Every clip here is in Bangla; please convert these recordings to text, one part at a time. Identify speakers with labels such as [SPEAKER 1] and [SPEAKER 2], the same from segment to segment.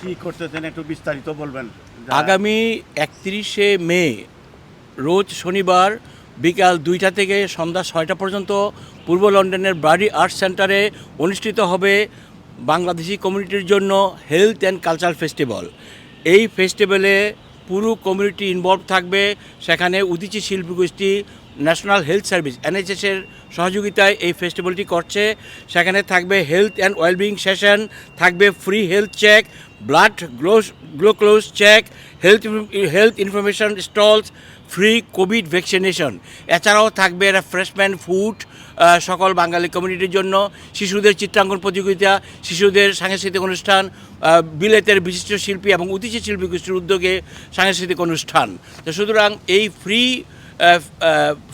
[SPEAKER 1] কি করতেছেন একটু বিস্তারিত বলবেন?
[SPEAKER 2] আগামী একত্রিশে মে, রোজ শনিবার বিকাল দুইটা থেকে সন্ধ্যা ছয়টা পর্যন্ত পূর্ব লন্ডনের ব্রাডি আর্ট সেন্টারে অনুষ্ঠিত হবে বাংলাদেশি কমিউনিটির জন্য হেলথ অ্যান্ড কালচার ফেস্টিভ্যাল। এই ফেস্টিভ্যালে পুরো কমিউনিটি ইনভলভ থাকবে। সেখানে উদিচি শিল্পী গোষ্ঠী ন্যাশনাল হেলথ সার্ভিস এনএইচএসের সহযোগিতায় এই ফেস্টিভ্যালটি করছে। সেখানে থাকবে হেলথ অ্যান্ড ওয়েলবিং সেশন, থাকবে free health check blood glucose check health health information stalls free covid vaccination এছাড়াও থাকবে রেফ্রেশমেন্ট ফুড সকল বাঙালি কমিউনিটির জন্য। শিশুদের চিত্রাঙ্কন প্রতিযোগিতা, শিশুদের সাংস্কৃতিক অনুষ্ঠান বিলেতের বিশিষ্ট শিল্পী এবং অতিথি শিল্পী গোষ্ঠীর উদ্যোগে সাংস্কৃতিক অনুষ্ঠান। তো সুতরাং এই ফ্রি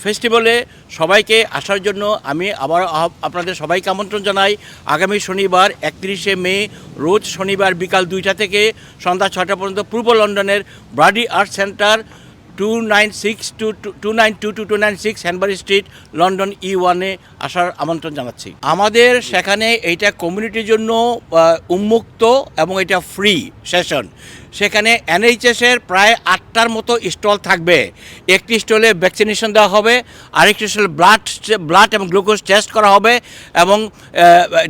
[SPEAKER 2] ফেস্টিভ্যালে সবাইকে আসার জন্য আমি আবার আপনাদের সবাইকে আমন্ত্রণ জানাই। আগামী শনিবার একত্রিশে মে রোজ শনিবার বিকাল দুইটা থেকে সন্ধ্যা ছটা পর্যন্ত পূর্ব লন্ডনের Brady art centre two nine six two two nine two two two nine six Hanbury street London E ওয়ানে আসার আমন্ত্রণ জানাচ্ছি। আমাদের সেখানে এইটা কমিউনিটির জন্য উন্মুক্ত এবং এটা ফ্রি সেশন সেখানে এনএইচএসের প্রায় আটটার মতো স্টল থাকবে। একটি স্টলে ভ্যাকসিনেশন দেওয়া হবে, আরেকটি স্টলে ব্লাড ব্লাড এবং গ্লুকোজ টেস্ট করা হবে এবং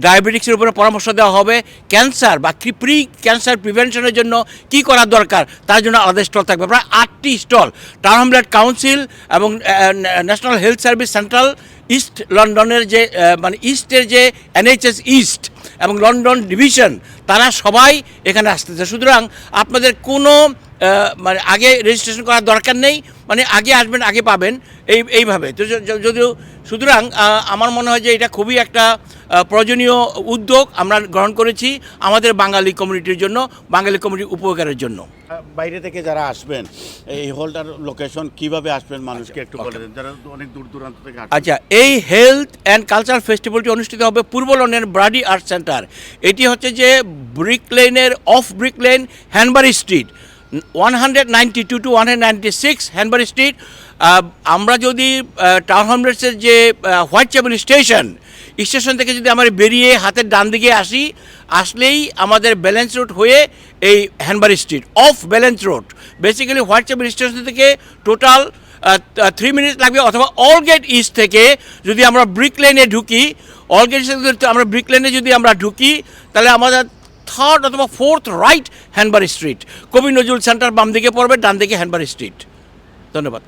[SPEAKER 2] ডায়াবেটিক্সের উপরে পরামর্শ দেওয়া হবে। ক্যান্সার বা প্রি ক্যান্সার প্রিভেনশনের জন্য কি করা দরকার, তার জন্য আলাদা স্টল থাকবে। প্রায় আটটি স্টল টাউন হামলেট কাউন্সিল এবং national health service central east লন্ডনের যে মানে ইস্টের যে এনএইচএস ইস্ট এবং লন্ডন ডিভিশন, তারা সবাই এখানে আসতেছে। সুতরাং আপনাদের কোনো মানে আগে রেজিস্ট্রেশন করার দরকার নেই। মানে আগে আসবেন আগে পাবেন এই এইভাবে। তো যদিও সুতরাং আমার মনে হয় যে এটা খুবই একটা প্রয়োজনীয় উদ্যোগ আমরা গ্রহণ করেছি আমাদের বাঙালি কমিউনিটির জন্য বাঙালি কমিউনিটির উপকারের জন্য।
[SPEAKER 1] বাইরে থেকে যারা আসবেন এই হলটার লোকেশন কীভাবে আসবেন মানুষকে একটু বলে দেন যারা অনেক দূর দূরান্ত থেকে
[SPEAKER 2] আচ্ছা এই হেলথ অ্যান্ড কালচার ফেস্টিভ্যালটি অনুষ্ঠিত হবে পূর্ব লন্ডনের ব্রাডি আর্ট সেন্টার। এটি হচ্ছে যে ব্রিক লেনের off brick lane Hanbury street. One hundred ninety two two one hundred ninety six Hanbury street আমরা যদি টাউন হামলেটসের যে হোয়াইট টেবল স্টেশন স্টেশন থেকে যদি আমরা বেরিয়ে হাতের ডান দিকে আসি, আসলেই আমাদের ব্যালেন্স রোড হয়ে এই Hanbury street off balance road basically white table station থেকে টোটাল থ্রি মিনিট লাগবে, অথবা অলগেট ইস্ট থেকে যদি আমরা ব্রিক লেনে ঢুকি অলগেট ইস্ট আমরা ব্রিক লেনে যদি আমরা ঢুকি, তাহলে আমাদের থার্ড অথবা ফোর্থ রাইট হ্যান্ডবার স্ট্রিট কবি নজরুল সেন্টার বাম দিকে পড়বে ডান দিকে হ্যান্ডবার স্ট্রিট ধন্যবাদ।